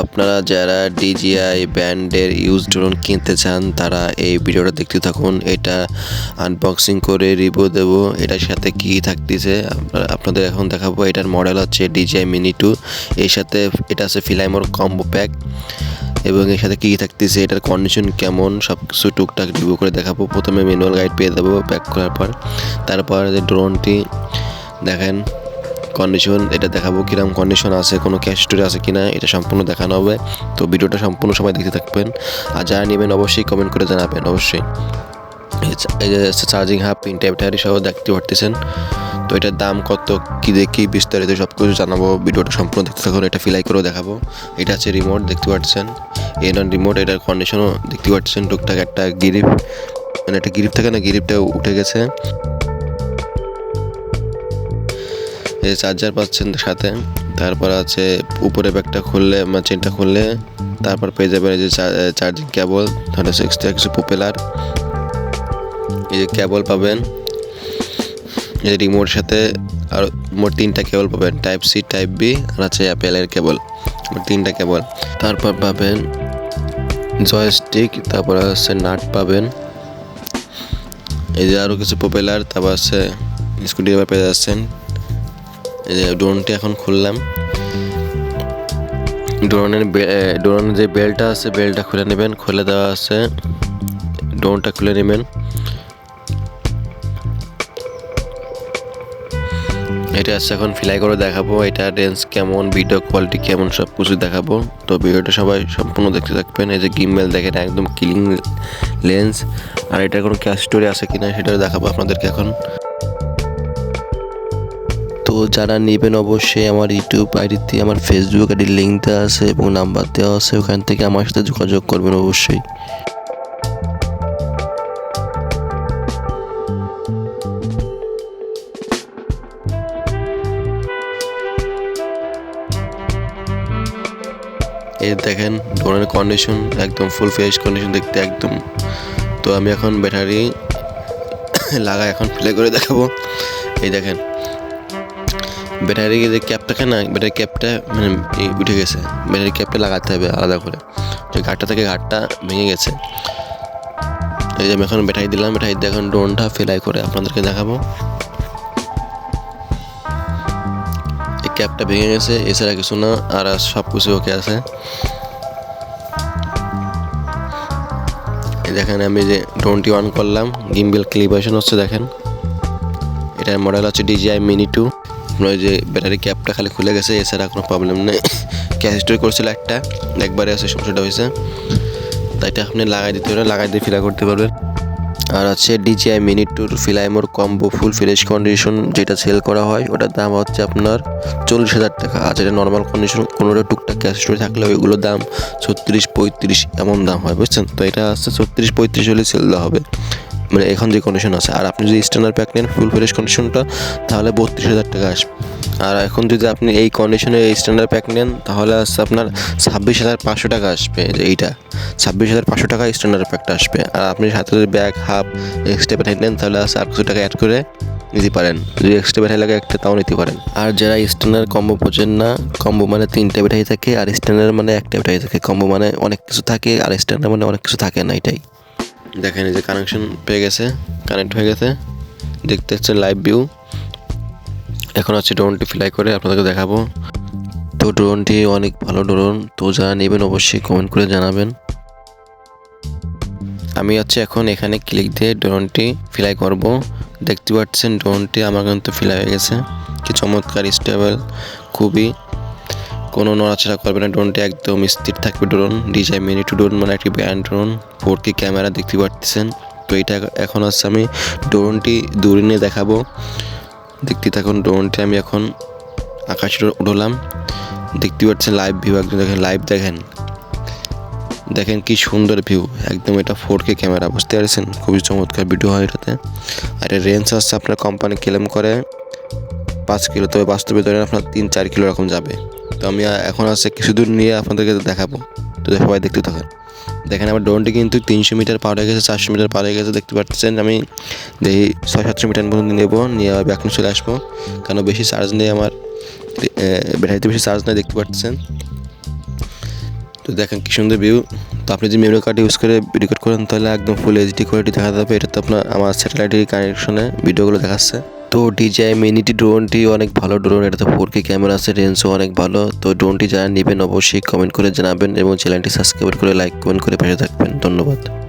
আপনারা যারা ডিজিআই ব্র্যান্ডের ইউজ ড্রোন কিনতে চান, তারা এই ভিডিওটা দেখতে থাকুন। এটা আনবক্সিং করে রিভিউ দেবো। এটার সাথে কি থাকতেছে আপনাদের এখন দেখাবো। এটার মডেল হচ্ছে ডিজিআই মিনি টু এর সাথে এটা আছে ফিলাইমোর কম্বো প্যাক এবং এর সাথে কী থাকতেছে, এটার কন্ডিশন কেমন সব কিছু টুকটাক রিভিউ করে দেখাবো। প্রথমে ম্যানুয়াল গাইড পেয়ে দেবো প্যাক করার পর। তারপর ড্রোনটি দেখেন। কন্ডিশন এটা দেখাবো কীরকম কন্ডিশন আছে, কোনো ক্যাশ স্টোরি আছে কিনা, এটা সম্পূর্ণ দেখানো হবে। তো ভিডিওটা সম্পূর্ণ সময় দেখতে থাকবেন। আর যারা নেবেন অবশ্যই কমেন্ট করে জানাবেন, অবশ্যই। চার্জিং হাব টাইপ ব্যাটারি সহ দেখতে পারতেছেন। তো এটার দাম কত, কী দেখি বিস্তারিত সব কিছু জানাব, ভিডিওটা সম্পূর্ণ দেখতে থাকুন, এটা ফিলাই করেও দেখাবো। এটা হচ্ছে রিমোট দেখতে পাচ্ছেন এর রিমোট এটার কন্ডিশনও দেখতে পাচ্ছেন টুকটাক একটা গিরিপ মানে একটা গিরিপ থাকে না গিরিপটা উঠে গেছে। এই চার্জার পাচ্ছেন সাথে। তারপর আছে উপরে ব্যাগটা খুললে চেনটা খুললে, তারপর পেয়ে যাবেন এই যে চার্জিং কেবল তাহলে সিক্সটি কিছু পপুলার এই যে কেবল পাবেন। এই রিমোট সাথে আর মোট তিনটা কেবল পাবেন টাইপ সি টাইপ বি আর আছে অ্যাপেলের কেবল মোট তিনটা কেবল তারপর পাবেন জয়স্টিক তারপর আছে নাট পাবেন। এই যে আরও কিছু পপুলার তারপর আছে স্কুটি পেয়ে যাচ্ছেন। ড্রোনটি এখন খুললাম। ড্রোনের ড্রোনের যে বেলটা আছে, বেলটা খুলে নেবেন, খুলে দেওয়া আছে। ড্রোনটা খুলে নেবেন। এটা আছে এখন ফ্লাই করে দেখাবো, এটা রেঞ্জ কেমন ভিডিও কোয়ালিটি কেমন সব কিছু দেখাবো। তো ভিডিওটা সবাই সম্পূর্ণ দেখতে থাকবেন। এই যে গিম্বেল দেখেন, একদম ক্লিন লেন্স আর এটা কোনো ক্যাশ স্টোরি আছে কিনা সেটা দেখাবো আপনাদেরকে এখন। তো যারা নেবেন অবশ্যই আমার ইউটিউব আইডিতে, আমার ফেসবুক আইডির লিঙ্ক দেওয়া আছে এবং নাম্বার দেওয়া আছে, ওখান থেকে আমার সাথে যোগাযোগ করবেন অবশ্যই। এই দেখেন ড্রোনের কন্ডিশন একদম ফুল ফ্রেশ কন্ডিশন দেখতে একদম। তো আমি এখন ব্যাটারি লাগা এখন প্লে করে দেখাবো। এই দেখেন ব্যাটারি যে ক্যাপ থাকে না, ব্যাটারি ক্যাপটা মানে উঠে গেছে। ব্যাটারি ক্যাপটা লাগাতে হবে আলাদা করে। যে ঘাটটা থেকে ঘাটটা ভেঙে গেছে। এই যে আমি এখন ব্যাটারি দিলাম, ব্যাটারি দিয়ে এখন ড্রোনটা ফেলাই করে আপনাদেরকে দেখাবো। এই ক্যাপটা ভেঙে গেছে, এছাড়া কিছু না, আর সব কিছু ওকে আছে। দেখেন আমি যে ড্রোনটি অন করলাম গিম্বেল ক্লিপেশন হচ্ছে দেখেন। এটার মডেল হচ্ছে ডিজিআই মিনি টু ওই যে ব্যাটারি ক্যাপটা খালি খুলে গেছে, এছাড়া কোনো প্রবলেম নেই। ক্যাশ স্টোর করছিল একটা, একবারে আছে, সমস্যাটা হয়েছে। তাই এটা আপনি লাগাই দিতে পারেন লাগাই দিয়ে ফিলা করতে পারবেন। আর আছে ডিজিআই মিনি টুর fly more combo full fresh condition যেটা সেল করা হয়, ওটার দাম হচ্ছে আপনার চল্লিশ হাজার টাকা। আর যেটা নর্মাল কন্ডিশন কোনোটা টুকটাক ক্যাশ স্টোরে থাকলে ওইগুলোর দাম ছত্রিশ পঁয়ত্রিশ এমন দাম হয়, বুঝছেন? তো এটা আসছে ছত্রিশ পঁয়ত্রিশ হলে সেল দেওয়া হবে। মানে এখন যে কন্ডিশন আছে, আর আপনি যদি স্ট্যান্ডার্ড প্যাক নেন ফুল ফ্রেশ কন্ডিশনটা তাহলে বত্রিশ হাজার টাকা আসবে। আর এখন যদি আপনি এই কন্ডিশনে স্ট্যান্ডার্ড প্যাক নেন, তাহলে আসছে আপনার ছাব্বিশ হাজার পাঁচশো টাকা আসবে এইটা। ছাব্বিশ হাজার পাঁচশো টাকা স্ট্যান্ডার্ড প্যাকটা আসবে। আর আপনি সাথে যদি ব্যাগ হাফ এক্সট্রা ব্যাটারি নেন, তাহলে আসছে আর কিছু টাকা অ্যাড করে নিতে পারেন। যদি এক্সট্রা ব্যাটারি লাগে একটা, তাও নিতে পারেন। আর যারা স্ট্যান্ডার্ড কম্বো বোঝেন না কম্বো মানে তিনটে ব্যাটারি থাকে, আর স্ট্যান্ডার্ড মানে একটা ব্যাটারি থাকে। কম্বো মানে অনেক কিছু থাকে, আর স্ট্যান্ডার্ড মানে অনেক কিছু থাকে না, এটাই। দেখেন যে কানেকশন পেয়ে গেছে কানেক্ট হয়ে গেছে, দেখতে হচ্ছে লাইভ ভিউ এখন হচ্ছে ড্রোনটি ফ্লাই করে আপনাদেরকে দেখাবো। তো ড্রোনটি অনেক ভালো ড্রোন তো যারা নেবেন অবশ্যই কমেন্ট করে জানাবেন। আমি হচ্ছে এখন এখানে ক্লিক দিয়ে ড্রোনটি ফ্লাই করব। দেখতে পাচ্ছেন ড্রোনটি আমার কিন্তু ফ্লাই হয়ে গেছে। কি চমৎকার স্টেবল খুবই কোনো নড়াচড়া করবে না ড্রোনটি একদম স্থির থাকবে drone DJI mini two drone মানে একটি brand drone four K camera দেখতে পাচ্ছেন তো এটা এখন হচ্ছে আমি ড্রোনটি দূরে নিয়ে দেখাবো। দেখতে থাকুন ড্রোনটি আমি এখন আকাশে উঠলাম দেখতে পাচ্ছেন লাইভ ভিউ একদম দেখেন লাইভ দেখেন। দেখেন কি সুন্দর ভিউ একদম এটা ফোর কে ক্যামেরা বুঝতে পারছেন? খুবই চমৎকার ভিডিও হয় এটাতে। আর এর রেঞ্জ আসছে আপনার কোম্পানি ক্লেম করে পাঁচ কিলো, তবে বাস্তবে ধরেন আপনার তিন চার কিলো এরকম যাবে। তো আমি এখন আছে কিছু দূর নিয়ে আপনাদেরকে দেখাবো। তো সবাই দেখতে থাকেন। দেখেন আমার ড্রোনটি কিন্তু তিনশো মিটার পার হয়ে গেছে, চারশো মিটার পার হয়ে গেছে, দেখতে পাচ্ছেন। আমি দেখি ছয় সাতশো মিটার পর্যন্ত নেব, নিয়ে আবার ব্যাক চলে আসব। কারণ বেশি চার্জ নেই আমার ব্যাটারিতে বেশি চার্জ নেই, দেখতে পাচ্ছেন। তো দেখেন কী সুন্দর ভিউ তো আপনি যদি মেমোরি কার্ড ইউজ করে রেকর্ড করেন, তাহলে একদম ফুল এইচডি কোয়ালিটি দেখা যাবে। এটা তো আপনার, আমার স্যাটেলাইটের কানেকশনে ভিডিওগুলো দেখাচ্ছে। তো ডিজাই মিনিটি ড্রোনটি অনেক ভালো ড্রোন এটা তো ফোর কে ক্যামেরা আছে রেঞ্জও অনেক ভালো। তো ড্রোনটি যারা নেবেন অবশ্যই কমেন্ট করে জানাবেন এবং চ্যানেলটি সাবস্ক্রাইব করে লাইক কমেন্ট করে পাশে থাকবেন। ধন্যবাদ।